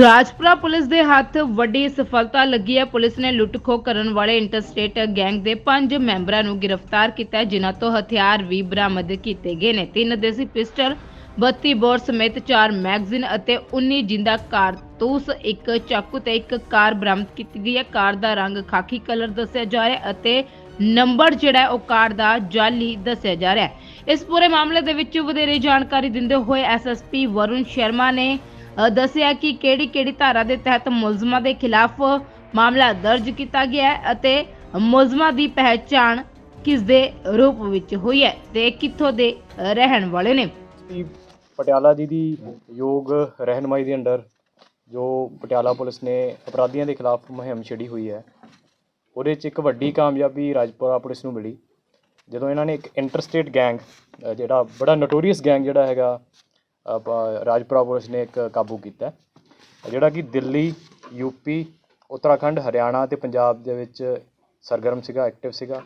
Rajpura police ਦੇ ਹੱਥ ਵੱਡੀ ਸਫਲਤਾ ਲੱਗੀ ਹੈ। ਪੁਲਿਸ ਨੇ ਲੁੱਟ-ਖੋਹ ਕਰਨ ਵਾਲੇ ਇੰਟਰਸਟੇਟ ਗੈਂਗ ਦੇ ਪੰਜ ਮੈਂਬਰਾਂ ਨੂੰ ਗ੍ਰਿਫਤਾਰ ਕੀਤਾ ਜਿਨ੍ਹਾਂ ਤੋਂ ਹਥਿਆਰ ਵੀ ਬਰਾਮਦ ਕੀਤੇ ਗਏ ਨੇ। ਤਿੰਨ ਦੇਸੀ ਪਿਸਟਲ 32 ਬੋਰ ਸਮੇਤ 4 ਮੈਗਜ਼ੀਨ ਅਤੇ 19 ਜਿੰਦਾ ਕਾਰਤੂਸ, ਇੱਕ ਚਾਕੂ ਤੇ ਇੱਕ ਕਾਰ ਬਰਾਮਦ ਕੀਤੀ ਗਈ ਹੈ। ਕਾਰ ਦਾ ਰੰਗ ਖਾਕੀ ਕਲਰ ਦੱਸਿਆ ਜਾ ਰਿਹਾ ਹੈ ਅਤੇ ਨੰਬਰ ਜਿਹੜਾ ਉਹ ਕਾਰ ਦਾ ਜਾਲੀ ਦੱਸਿਆ ਜਾ ਰਿਹਾ ਹੈ। ਇਸ ਪੂਰੇ ਮਾਮਲੇ ਦੇ ਵਿੱਚ ਵਧੇਰੇ ਜਾਣਕਾਰੀ ਦਿੰਦੇ ਹੋਏ ਐਸਐਸਪੀ ਵਰੁਣ ਸ਼ਰਮਾ ਨੇ ਦੱਸਿਆ ਕਿ ਕਿਹੜੀ-ਕਿਹੜੀ ਧਾਰਾ ਦੇ ਤਹਿਤ ਮੁਲਜ਼ਮਾਂ ਦੇ ਖਿਲਾਫ ਮਾਮਲਾ ਦਰਜ ਕੀਤਾ ਗਿਆ ਹੈ ਅਤੇ ਮੁਲਜ਼ਮਾਂ ਦੀ ਪਹਿਚਾਣ ਕਿਸ ਦੇ ਰੂਪ ਵਿੱਚ ਹੋਈ ਹੈ ਤੇ ਕਿੱਥੋਂ ਦੇ ਰਹਿਣ ਵਾਲੇ ਨੇ? ਐਸਪੀ ਪਟਿਆਲਾ ਜੀ ਦੀ ਯੋਗ ਰਹਿਨਮਾਈ ਦੇ ਅੰਡਰ ਜੋ ਪਟਿਆਲਾ ਪੁਲਿਸ ਨੇ ਅਪਰਾਧੀਆਂ ਦੇ ਖਿਲਾਫ ਮੁਹਿੰਮ ਛੇੜੀ ਹੋਈ ਹੈ, ਉਹਦੇ 'ਚ ਇੱਕ ਵੱਡੀ ਕਾਮਯਾਬੀ ਰਾਜਪੁਰਾ ਪੁਲਿਸ ਨੂੰ ਮਿਲੀ, ਜਦੋਂ ਇਹਨਾਂ ਨੇ ਇੱਕ ਇੰਟਰਸਟੇਟ ਗੈਂਗ ਜਿਹੜਾ ਬੜਾ ਨੋਟੋਰੀਅਸ ਗੈਂਗ ਜਿਹੜਾ ਹੈਗਾ ਰਾਜਪੁਰਾ ਪੁਲਿਸ ਨੇ ਇੱਕ ਕਾਬੂ ਕੀਤਾ ਜਿਹੜਾ ਕਿ ਦਿੱਲੀ ਯੂਪੀ ਉੱਤਰਾਖੰਡ, ਹਰਿਆਣਾ ਅਤੇ ਪੰਜਾਬ ਦੇ ਵਿੱਚ ਸਰਗਰਮ ਸੀਗਾ ਐਕਟਿਵ ਸੀਗਾ।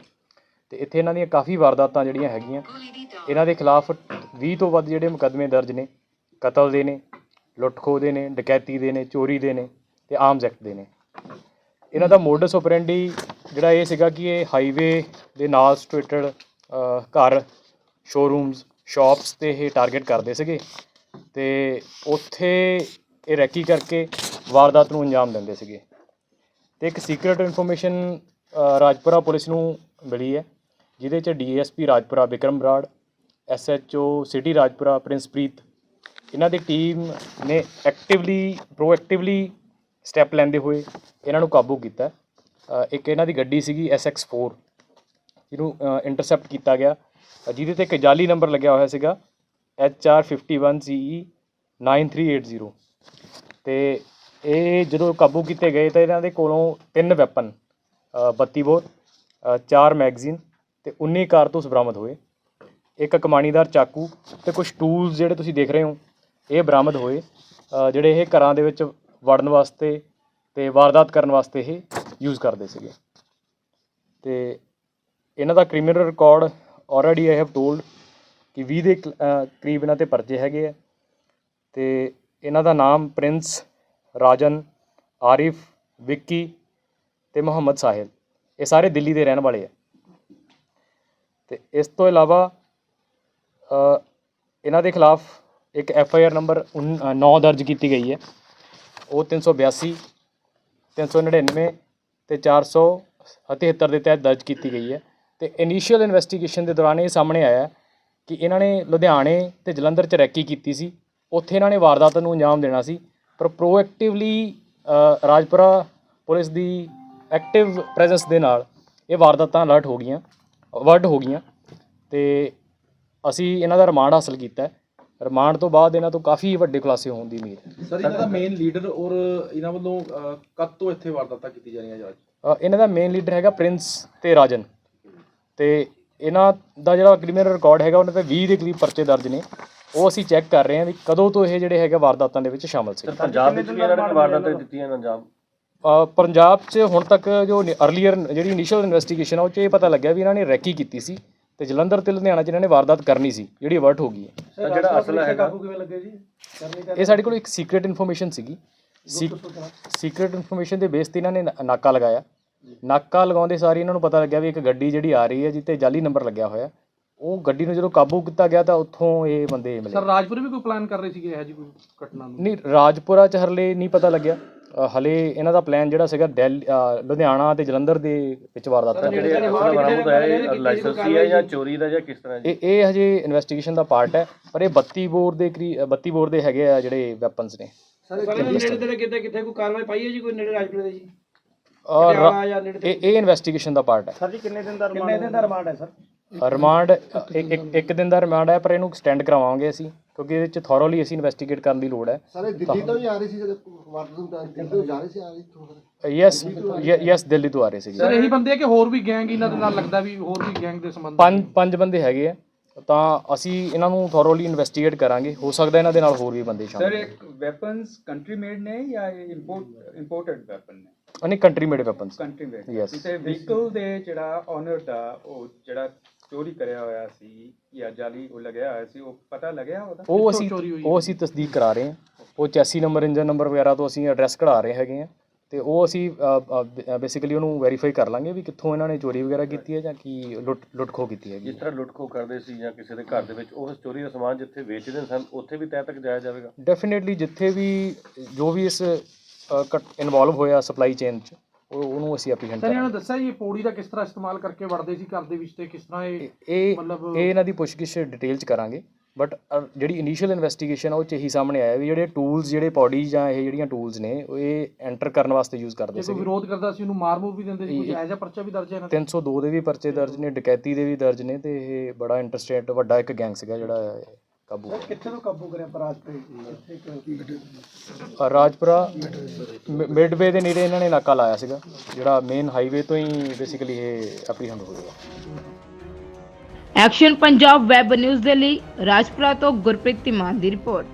ਤੇ ਇੱਥੇ ਇਹਨਾਂ ਦੀਆਂ ਕਾਫੀ ਵਾਰਦਾਤਾਂ ਜਿਹੜੀਆਂ ਹੈਗੀਆਂ, ਇਹਨਾਂ ਦੇ ਖਿਲਾਫ 20 ਤੋਂ ਵੱਧ ਜਿਹੜੇ ਮੁਕੱਦਮੇ ਦਰਜ ਨੇ, ਕਤਲ ਦੇ ਨੇ ਲੁੱਟ-ਖੋਹ ਦੇ ਨੇ, ਡਕੈਤੀ ਦੇ ਨੇ, ਚੋਰੀ ਦੇ ਨੇ ਤੇ ਆਰਮਸ ਐਕਟ ਦੇ ਨੇ। ਇਹਨਾਂ ਦਾ ਮੋਡਸ ਆਪਰੈਂਡੀ ਜਿਹੜਾ ਇਹ ਸੀਗਾ ਕਿ ਇਹ ਹਾਈਵੇ ਦੇ ਨਾਲ ਸਿਚੁਏਟਡ ਘਰ ਸ਼ੋਰੂਮਸ ਸ਼ਾਪਸ ਤੇ ਇਹ ਟਾਰਗੇਟ ਕਰਦੇ ਸੀਗੇ ਤੇ ਉੱਥੇ ਇਹ ਰੈਕੀ ਕਰਕੇ ਵਾਰਦਾਤ ਨੂੰ ਅੰਜਾਮ ਦਿੰਦੇ ਸੀਗੇ। ਤੇ ਇੱਕ ਸੀਕ੍ਰੀਟ ਇਨਫੋਰਮੇਸ਼ਨ ਰਾਜਪੁਰਾ ਪੁਲਿਸ ਨੂੰ ਮਿਲੀ ਹੈ, ਜਿਹਦੇ ਚ DSP Rajpura, Vikram Brar SHO city Rajpura Princepreet ਇਹਨਾਂ ਦੀ ਟੀਮ ਨੇ ਐਕਟਿਵਲੀ ਪ੍ਰੋਐਕਟਿਵਲੀ ਸਟੈਪ ਲੈਂਦੇ ਹੋਏ ਇਹਨਾਂ ਨੂੰ ਕਾਬੂ ਕੀਤਾ। ਇੱਕ ਇਹਨਾਂ ਦੀ ਗੱਡੀ ਸੀਗੀ SX4 ਜਿਹਨੂੰ ਇੰਟਰਸੈਪਟ ਕੀਤਾ ਗਿਆ। ਜਿਹਦੇ ਤੇ ਇੱਕ ਜਾਲੀ ਨੰਬਰ ਲੱਗਿਆ ਹੋਇਆ ਸੀਗਾ HR51CE 9380 ਤੇ ਇਹ ਜਦੋਂ ਕਾਬੂ ਕੀਤੇ ਗਏ ਤਾਂ ਇਹਨਾਂ ਦੇ ਕੋਲੋਂ ਤਿੰਨ ਵੈਪਨ 32 ਬੋਰ ਚਾਰ ਮੈਗਜ਼ੀਨ ਤੇ 19 ਕਾਰਤੂਸ ਬਰਾਮਦ ਹੋਏ। ਇੱਕ ਕਮਾਣੀਦਾਰ ਚਾਕੂ ਤੇ ਕੁਝ ਟੂਲਸ ਜਿਹੜੇ ਤੁਸੀਂ ਦੇਖ ਰਹੇ ਹੋ, ਇਹ ਬਰਾਮਦ ਹੋਏ। ਜਿਹੜੇ ਇਹ ਘਰਾਂ ਦੇ ਵਿੱਚ ਵੜਨ ਵਾਸਤੇ ਤੇ ਵਾਰਦਾਤ ਕਰਨ ਵਾਸਤੇ ਇਹ ਯੂਜ਼ ਕਰਦੇ ਸੀਗੇ। ਤੇ ਇਹਨਾਂ ਦਾ criminal record already I have told ਕਿ 20 ਦੇ ਕ- ਕਰੀਬ ਇਹਨਾਂ ਤੇ ਪਰਚੇ ਹੈਗੇ ਆ। ਤੇ ਇਹਨਾਂ ਦਾ ਨਾਮ ਪ੍ਰਿੰਸ, ਰਾਜਨ, ਆਰਿਫ, ਵਿੱਕੀ ਤੇ ਮੁਹੰਮਦ ਸਾਹਿਲ। ਇਹ ਸਾਰੇ ਦਿੱਲੀ ਦੇ ਰਹਿਣ ਵਾਲੇ ਆ। ਤੇ ਇਸ ਤੋਂ ਇਲਾਵਾ ਇਹਨਾਂ ਦੇ ਖਿਲਾਫ ਇੱਕ ਐਫ ਆਈ ਆਰ ਨੰਬਰ 9 ਦਰਜ ਕੀਤੀ ਗਈ ਹੈ। ਉਹ 382 399 ਤੇ 473 ਦੇ ਤਹਿਤ ਦਰਜ ਕੀਤੀ ਗਈ ਹੈ। ਤੇ ਇਨੀਸ਼ੀਅਲ ਇਨਵੈਸਟੀਗੇਸ਼ਨ ਦੇ ਦੌਰਾਨ ਇਹ ਸਾਹਮਣੇ ਆਇਆ ਕਿ ਇਹਨਾਂ ਨੇ ਲੁਧਿਆਣੇ ਤੇ ਜਲੰਧਰ 'ਚ ਰੈਕੀ ਕੀਤੀ ਸੀ। ਉੱਥੇ ਇਹਨਾਂ ਨੇ ਵਾਰਦਾਤ ਨੂੰ ਅੰਜਾਮ ਦੇਣਾ ਸੀ। ਪਰ ਪ੍ਰੋਐਕਟਿਵਲੀ ਰਾਜਪੁਰਾ ਪੁਲਿਸ ਦੀ ਐਕਟਿਵ ਪ੍ਰੈਜ਼ੈਂਸ ਦੇ ਨਾਲ ਇਹ ਵਾਰਦਾਤਾਂ ਅਲਰਟ ਹੋ ਗਈਆਂ ਵਰਡ ਹੋ ਗਈਆਂ ਤੇ ਅਸੀਂ ਇਹਨਾਂ ਦਾ ਰਿਮਾਂਡ ਹਾਸਲ ਕੀਤਾ। ਰਿਮਾਂਡ ਤੋਂ ਬਾਅਦ ਇਹਨਾਂ ਤੋਂ ਕਾਫੀ ਵੱਡੇ ਖੁਲਾਸੇ ਹੋਣ ਦੀ ਉਮੀਦ ਹੈ। ਸਰ ਇਹਨਾਂ ਦਾ ਮੇਨ ਲੀਡਰ ਔਰ ਇਹਨਾਂ ਵੱਲੋਂ ਕਦ ਤੋਂ ਇੱਥੇ ਵਾਰਦਾਤਾਂ ਕੀਤੀ ਜਾ ਰਹੀਆਂ ਅ, ਇਹਨਾਂ ਦਾ ਮੇਨ ਲੀਡਰ ਹੈਗਾ ਪ੍ਰਿੰਸ ਤੇ ਰਾਜਨ। ਤੇ ਇਹਨਾਂ ਦਾ ਜਿਹੜਾ ਕ੍ਰਿਮੀਨਲ ਰਿਕਾਰਡ ਹੈਗਾ ਉਹਨਾਂ ਤੇ 20 ਦੇ ਕਰੀਬ ਪਰਚੇ ਦਰਜ ਨੇ। ਉਹ ਅਸੀਂ ਚੈੱਕ ਕਰ ਰਹੇ ਹਾਂ ਵੀ ਕਦੋਂ ਤੋਂ ਇਹ ਜਿਹੜੇ ਹੈਗੇ ਵਾਰਦਾਤਾਂ ਦੇ ਵਿੱਚ ਸ਼ਾਮਲ ਸੀ। ਪੰਜਾਬ ਵਿੱਚ ਵੀ ਇਹਨਾਂ ਨੇ ਵਾਰਦਾਤਾਂ ਦਿੱਤੀਆਂ ਪੰਜਾਬ ਪੰਜਾਬ 'ਚ ਹੁਣ ਤੱਕ ਜੋ ਅਰਲੀਅਰ ਜਿਹੜੀ ਇਨੀਸ਼ੀਅਲ ਇਨਵੈਸਟੀਗੇਸ਼ਨ ਆ ਉਹ 'ਚ ਇਹ ਪਤਾ ਲੱਗਿਆ ਵੀ ਇਹਨਾਂ ਨੇ ਰੈਕੀ ਕੀਤੀ ਸੀ ਤੇ ਜਲੰਧਰ ਤੇ ਲੁਧਿਆਣਾ 'ਚ ਇਹਨਾਂ ਨੇ ਵਾਰਦਾਤ ਕਰਨੀ ਸੀ ਜਿਹੜੀ ਅਵਰਟ ਹੋ ਗਈ ਹੈ। ਜਿਹੜਾ ਅਸਲਾ ਹੈਗਾ। ਕਿਵੇਂ ਲੱਗੇ ਜੀ? ਇਹ ਸਾਡੇ ਕੋਲ ਇੱਕ ਸੀਕ੍ਰੀਟ ਇਨਫੋਰਮੇਸ਼ਨ ਸੀਗੀ। ਸੀਕ੍ਰੀਟ ਇਨਫੋਰਮੇਸ਼ਨ ਦੇ ਬੇਸ ਤੇ ਇਹਨਾਂ ਨਾ- ਨਾਕਾ ਲਗਾਇਆ। ਨਾਕਾ ਲਗਾਉਂਦੇ ਸਾਰੀ ਇਹਨਾਂ ਨੂੰ ਪਤਾ ਲੱਗਿਆ ਵੀ ਇੱਕ ਗੱਡੀ ਜਿਹੜੀ ਆ ਰਹੀ ਹੈ ਜਿੱਤੇ ਜਾਲੀ ਨੰਬਰ ਲੱਗਿਆ ਹੋਇਆ ਉਹ ਗੱਡੀ ਨੂੰ ਜਦੋਂ ਕਾਬੂ ਕੀਤਾ ਗਿਆ ਤਾਂ ਉੱਥੋਂ ਇਹ ਬੰਦੇ ਮਿਲੇ। ਸਰ ਰਾਜਪੁਰ ਵੀ ਕੋਈ ਪਲਾਨ ਕਰ ਰਹੇ ਸੀਗੇ ਇਹੋ ਜਿਹੀ ਕੋਈ ਘਟਨਾ ਨੂੰ? ਨਹੀਂ ਰਾਜਪੁਰਾ ਚ ਹਰਲੇ ਨਹੀਂ ਪਤਾ ਲੱਗਿਆ। ਅ, ਹਲੇ ਇਹਨਾਂ ਦਾ ਪਲਾਨ ਜਿਹੜਾ ਸੀਗਾ ਦਿੱਲੀ ਅ, ਲੁਧਿਆਣਾ ਤੇ ਜਲੰਧਰ ਦੇ ਵਿੱਚ ਵਾਰਦਾਤ ਕਰਨੀ ਜਿਹੜੇ ਅਸਲਾ ਬਰਾਮਦ ਹੋਇਆ ਇਹ ਲਾਇਸੈਂਸੀ ਹੈ ਜਾਂ ਚੋਰੀ ਦਾ ਜਾਂ ਕਿਸ ਤਰ੍ਹਾਂ ਜੀ ਇਹ ਇਹ ਹਜੇ ਇਨਵੈਸਟੀਗੇਸ਼ਨ ਦਾ ਪਾਰਟ ਹੈ ਪਰ ਇਹ 32 ਬੋਰ ਦੇ ਕਰੀ 32 ਬੋਰ ਦੇ ਹੈਗੇ ਆ ਜਿਹੜੇ ਵੈਪਨਸ ਨੇ। ਨੇੜੇ ਤੇੜੇ ਕਿਤੇ ਕਿਤੇ ਕੋਈ ਕਾਰਵਾਈ ਪਾਈ ਹੈ ਜੀ ਕੋਈ ਨੇੜੇ ਰਾਜਪੁਰ ਦੇ? ਜੀ ਔਰ ਜਾਂ ਨੇੜੇ ਇਹ ਇਹ ਇਨਵੈਸਟੀਗੇਸ਼ਨ ਦਾ ਪਾਰਟ ਹੈ। ਸਰ ਜੀ ਕਿੰਨੇ ਦਿਨ ਦਾ ਰਿਮਾਂਡ ਕਿੰਨੇ ਦਿਨ ਦਾ ਰਿਮਾਂਡ ਹੈ ਸਰ? ਰਿਮਾਂਡ ਇੱਕ ਇੱਕ- ਇੱਕ ਦਿਨ ਦਾ ਰਿਮਾਂਡ ਹੈ ਪਰ ਇਹਨੂੰ ਐਕਸਟੈਂਡ ਕਰਾਵਾਂਗੇ ਅਸੀਂ ਕਿਉਂਕਿ ਇਹਦੇ ਚ ਥੋਰੋਲੀ ਅਸੀਂ ਇਨਵੈਸਟੀਗੇਟ ਕਰਨ ਦੀ ਲੋੜ ਹੈ। ਸਾਰੇ ਦਿੱਲੀ ਤੋਂ ਹੀ ਆ ਰਹੀ ਸੀ ਜਦੋਂ ਵਾਟਰ ਤੋਂ ਦਿੱਲੀ ਤੋਂ ਜਾ ਰਹੇ ਸੀ ਆ ਰਹੀ ਤੋਂ ਯੈਸ ਯੈਸ ਦਿੱਲੀ ਤੋਂ ਆ ਰਹੇ ਸੀਗੇ ਸਰ ਇਹੀ ਬੰਦੇ ਆ ਕਿ ਹੋਰ ਵੀ ਗੈਂਗ ਇਹਨਾਂ ਦੇ ਨਾਲ ਲੱਗਦਾ ਵੀ ਹੋਰ ਵੀ ਗੈਂਗ ਦੇ ਸੰਬੰਧ ਪੰਜ ਪੰਜ ਬੰਦੇ ਹੈਗੇ ਆ ਤਾਂ ਅਸੀਂ ਇਹਨਾਂ ਨੂੰ ਥੋਰੋਲੀ ਇਨਵੈਸਟੀਗੇਟ ਕਰਾਂਗੇ। ਹੋ ਸਕਦਾ ਇਹਨਾਂ ਦੇ ਨਾਲ ਹੋਰ ਵੀ ਬੰਦੇ ਸਰ ਸ਼ਾਮਲ ਇੱਕ ਵੈਪਨਸ ਕੰਟਰੀ ਮੇਡ ਨੇ ਜਾਂ ਇੰਪੋਰਟ ਇੰਪੋਰਟਡ ਵੈਪਨ ਨੇ? ਨਹੀਂ country made weapons country made Yes. ਤੇ ਵਹੀਕਲ ਦੇ ਜਿਹੜਾ ਓਨਰ ਦਾ ਉਹ ਜਿਹੜਾ ਚੋਰੀ ਕਰਿਆ ਹੋਇਆ ਸੀ ਜਾਂ ਜਾਲੀ ਉਹ ਲੱਗਿਆ ਹੋਇਆ ਸੀ ਉਹ ਪਤਾ ਲੱਗਿਆ ਉਹਦਾ? ਉਹ ਅਸੀਂ ਚੋਰੀ ਹੋਈ ਉਹ ਅਸੀਂ ਤਸਦੀਕ ਕਰਾ ਰਹੇ ਹਾਂ। ਉਹ 84 ਨੰਬਰ ਇੰਜਨ ਨੰਬਰ ਵਗੈਰਾ ਤੋਂ ਅਸੀਂ ਐਡਰੈਸ ਕਢਾ ਰਹੇ ਹੈਗੇ ਆ ਤੇ ਉਹ ਅਸੀਂ ਬੇਸਿਕਲੀ ਉਹਨੂੰ ਵੈਰੀਫਾਈ ਕਰ ਲਾਂਗੇ ਵੀ ਕਿੱਥੋਂ ਇਹਨਾਂ ਨੇ ਚੋਰੀ ਵਗੈਰਾ ਕੀਤੀ ਹੈ ਜਾਂ ਕੀ ਲੁੱਟ ਲੁੱਟ ਖੋਹ ਕੀਤੀ ਹੈਗੀ ਜਿਸ ਤਰ੍ਹਾਂ ਲੁੱਟਖੋ ਕਰਦੇ ਸੀ ਜਾਂ ਕਿਸੇ ਦੇ ਘਰ ਦੇ ਵਿੱਚ ਉਹ ਚੋਰੀ ਦਾ ਸਮਾਨ ਜਿੱਥੇ ਵੇਚਦੇ ਸਨ ਉੱਥੇ ਵੀ ਤੈ ਤੱਕ ਜਾਇਆ ਜਾਵੇਗਾ? ਡੈਫੀਨਿਟਲੀ ਜਿੱਥੇ ਵੀ ਜੋ ਵੀ ਇਸ ਇਨਵੋਲਵ ਹੋਇਆ ਸਪਲਾਈ ਚੇਨ ਚ। ਉਹ ਉਹਨੂੰ ਅਸੀਂ ਐਪਰੀਹੈਂਡ ਸਰ ਇਹਨਾਂ ਕਰਾਂਗੇ। ਨੇ ਦੱਸਿਆ ਜੀ ਇਹ ਪੌੜੀ ਦਾ ਕਿਸ ਤਰ੍ਹਾਂ ਇਸਤੇਮਾਲ ਕਰਕੇ ਵੜਦੇ ਸੀ ਘਰ ਦੇ ਵਿੱਚ ਤੇ ਕਿਸ ਤਰ੍ਹਾਂ ਇਹ ਇਹ ਮਤਲਬ- ਇਹ ਇਹਨਾਂ ਦੀ ਪੁੱਛਗਿੱਛ ਡਿਟੇਲ ਚ ਕਰਾਂਗੇ। ਬਟ ਜਿਹੜੀ ਇਨੀਸ਼ੀਅਲ ਇਨਵੈਸਟੀਗੇਸ਼ਨ ਆ ਉਹ ਚ ਇਹੀ ਸਾਹਮਣੇ ਆਇਆ ਵੀ ਜਿਹੜੇ ਟੂਲਸ ਜਿਹੜੇ ਪੌੜੀ ਜਾਂ ਇਹ ਜਿਹੜੀਆਂ ਟੂਲਸ ਨੇ ਉਹ ਇਹ ਐਂਟਰ ਕਰਨ ਵਾਸਤੇ ਯੂਜ਼ ਕਰਦੇ ਜੇ ਕੋਈ ਸੀ ਵਿਰੋਧ ਕਰਦਾ ਸੀ ਉਹਨੂੰ ਮਾਰ ਮੂਰ ਵੀ ਦਿੰਦੇ ਸੀ ਕੁਝ ਇਹ- ਇਹੋ ਜਿਹਾ ਪਰਚਾ ਵੀ ਦਰਜ ਹੈ ਇਹਨਾਂ ਤੇ 302 ਦੇ ਵੀ ਪਰਚੇ ਦਰਜ ਨੇ ਡਕੈਤੀ ਦੇ ਵੀ ਦਰਜ ਨੇ ਤੇ ਇਹ ਬੜਾ ਇੰਟਰਸਟੇਟ ਵੱਡਾ ਇੱਕ ਗੈਂਗ ਸੀਗਾ ਜਿਹੜਾ ਇਹ ਕਾਬੂ। ਕਿੱਥੇ ਤੋਂ ਕਾਬੂ ਕਰਿਆ ਪਰਾਜਪੁਰ ਅ, ਰਾਜਪੁਰਾ ਮਿਡਵੇ ਦੇ ਨੇੜੇ ਇਹਨਾਂ ਨੇ ਨਾਕਾ ਲਾਇਆ ਸੀਗਾ ਜਿਹੜਾ ਮੇਨ ਹਾਈਵੇ ਤੋਂ ਹੀ ਬੇਸਿਕਲੀ ਇਹ ਐਪਰੀਹੈਂਡ ਹੋਇਆ ਐਕਸ਼ਨ ਪੰਜਾਬ ਵੈਬ ਨਿਊਜ਼ ਦੇ ਲਈ ਰਾਜਪੁਰਾ ਤੋਂ ਗੁਰਪ੍ਰੀਤ ਧੀਮਾਨ ਦੀ ਰਿਪੋਰਟ।